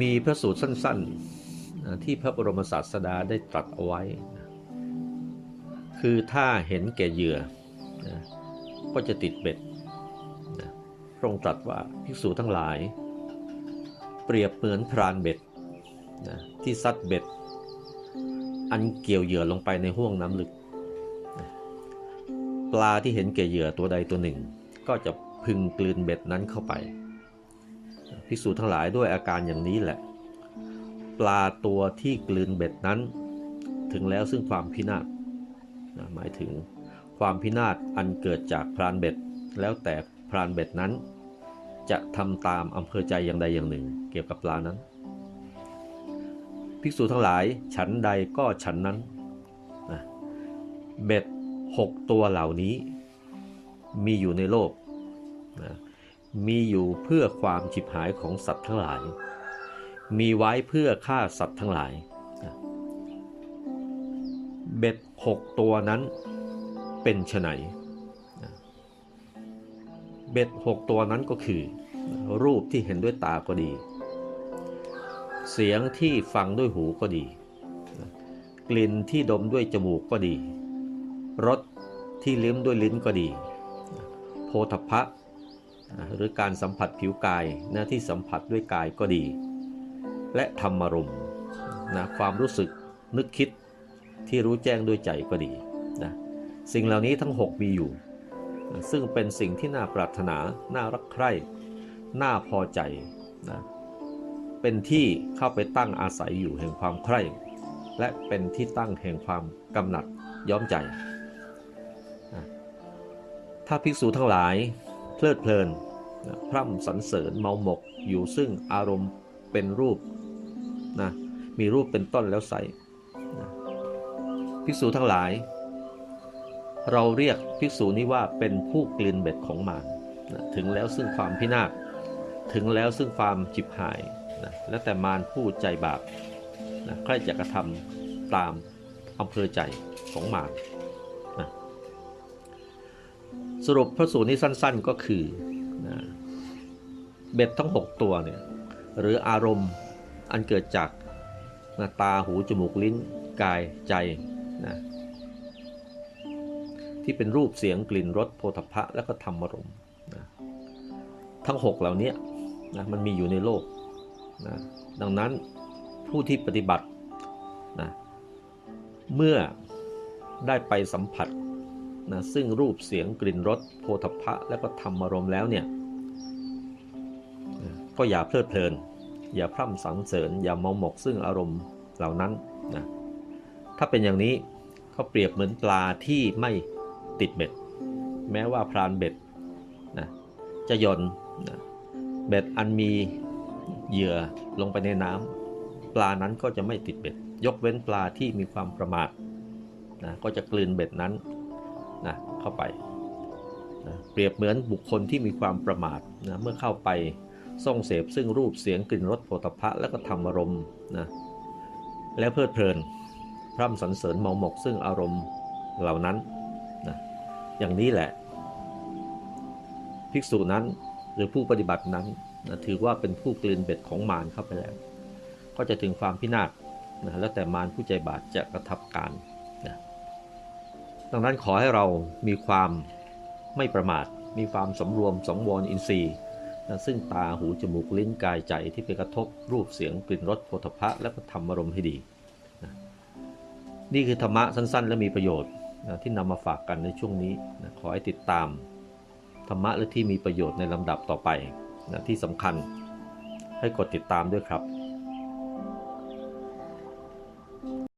มีพระสูตรสั้นๆ ที่พระบรมศาสดาได้ตรัสเอาไว้ คือถ้าเห็นแก่เหยื่อ ก็จะติดเบ็ดพระองค์ตรัสว่าภิกษุทั้งหลาย เปรียบเหมือนพรานเบ็ดที่ซัดเบ็ด อันเกี่ยวเหยื่อลงไปในห้วงน้ำลึก ปลาที่เห็นแก่เหยื่อตัวใดตัวหนึ่ง ก็จะพึงกลืนเบ็ดนั้นเข้าไป ภิกษุทั้งหลายด้วยอาการอย่างนี้แหละ ปลาตัวที่กลืนเบ็ดนั้น ถึงแล้วซึ่งความพินาศนะหมายถึงความพินาศอันเกิดจากพรานเบ็ด แล้วแต่พรานเบ็ดนั้น จะทำตามอำเภอใจอย่างใดอย่างหนึ่ง เกี่ยวกับปลานั้น ภิกษุทั้งหลายฉันใดก็ฉันนั้นนะเบ็ดหกตัวเหล่านี้มีอยู่ในโลกนะ มีอยู่เพื่อความฉิบหายของสัตว์ทั้งหลาย มีไว้เพื่อฆ่าสัตว์ทั้งหลาย เบ็ดหกตัวนั้นเป็นไฉนเบ็ดหกตัวนั้นก็คือ รูปที่เห็นด้วยตาก็ดี เสียงที่ฟังด้วยหูก็ดี กลิ่นที่ดมด้วยจมูกก็ดี รสที่ลิ้มด้วยลิ้นก็ดี โพธพะ หรือการสัมผัสผิวกายหนะที่สัมผัสด้วยกายก็ดี และธรรมารมณ์นะความรู้สึกนึกคิดที่รู้แจ้งด้วยใจก็ดีนะสิ่งเหล่านี้ทั้ง 6 มีอยู่นะซึ่งเป็นสิ่งที่น่าปรารถนา น่ารักใคร่น่าพอใจนะเป็นที่เข้าไปตั้งอาศัยอยู่แห่งความใคร่ และเป็นที่ตั้งแห่งความกำหนัดย้อมใจ ถ้าภิกษุทั้งหลาย เพลิดเพลินพร่ำสรรเสริญเมาหมกอยู่ซึ่งอารมณ์เป็นรูปนะมีรูปเป็นต้นแล้วใสนะภิกษุทั้งหลาย เราเรียกภิกษุนี้ว่าเป็นผู้กลืนเบ็ดของมารนะถึงแล้วซึ่งความพินาศถึงแล้วซึ่งความจิบหายนะและแต่มารผู้ใจบาปนะใครจะกระทำตามอำเภอใจของมาร สรุปพระสูตรนี้สั้นๆก็คือนะเบ็ดทั้ง 6 ตัวเนี่ยหรืออารมณ์อันเกิดจากนะตาหูจมูกลิ้นกายใจนะที่เป็นรูปเสียงกลิ่นรสโพธพะและก็ธรรมารมณ์นะทั้ง 6 เหล่านี้นะมันมีอยู่ในโลกนะดังนั้นผู้ที่ปฏิบัตินะเมื่อได้ไปสัมผัส นะซึ่งรูปเสียงกลิ่นรสโพธพะและก็ธรรมารมณ์แล้วเนี่ยนะก็อย่าเพลิดเพลิน อย่าพร่ำสรรเสริญ อย่าเมาหมกซึ่งอารมณ์เหล่านั้นนะถ้าเป็นอย่างนี้เขาเปรียบเหมือนปลาที่ไม่ติดเบ็ด แม้ว่าพรานเบ็ดนะจะหย่อนนะเบ็ดอันมีเหยื่อลงไปในน้ำปลานั้นก็จะไม่ติดเบ็ด ยกเว้นปลาที่มีความประมาทนะก็จะกลืนเบ็ดนั้น นะเข้าไปนะเปรียบเหมือนบุคคลที่มีความประมาทนะเมื่อเข้าไปส่องเสพซึ่งรูปเสียงกลิ่นรสโผฏฐะและก็ธรรมอารมณ์นะแล้วเพลิดเพลิน พร่ำสรรเสริญเมาหมกซึ่งอารมณ์เหล่านั้นนะอย่างนี้แหละ ภิกษุนั้นหรือผู้ปฏิบัตินั้นนะถือว่าเป็นผู้กลืนเบ็ดของมารเข้าไปแล้ว ก็จะถึงความพินาศนะแล้วแต่มารผู้ใจบาปจะกระทับการ ดังนั้นขอให้เรามีความไม่ประมาท มีความสำรวมสงวรอินทรีย์นะซึ่งตาหูจมูกลิ้นกายใจที่ไปกระทบรูปเสียงกลิ่นรสโผฏฐะและก็ธรรมารมณ์ให้ดีนะนี่คือธรรมะสั้นๆ และมีประโยชน์นะที่นำมาฝากกันในช่วงนี้นะขอให้ติดตาม ธรรมะและที่มีประโยชน์ในลำดับต่อไปนะที่สำคัญให้กดติดตามด้วยครับ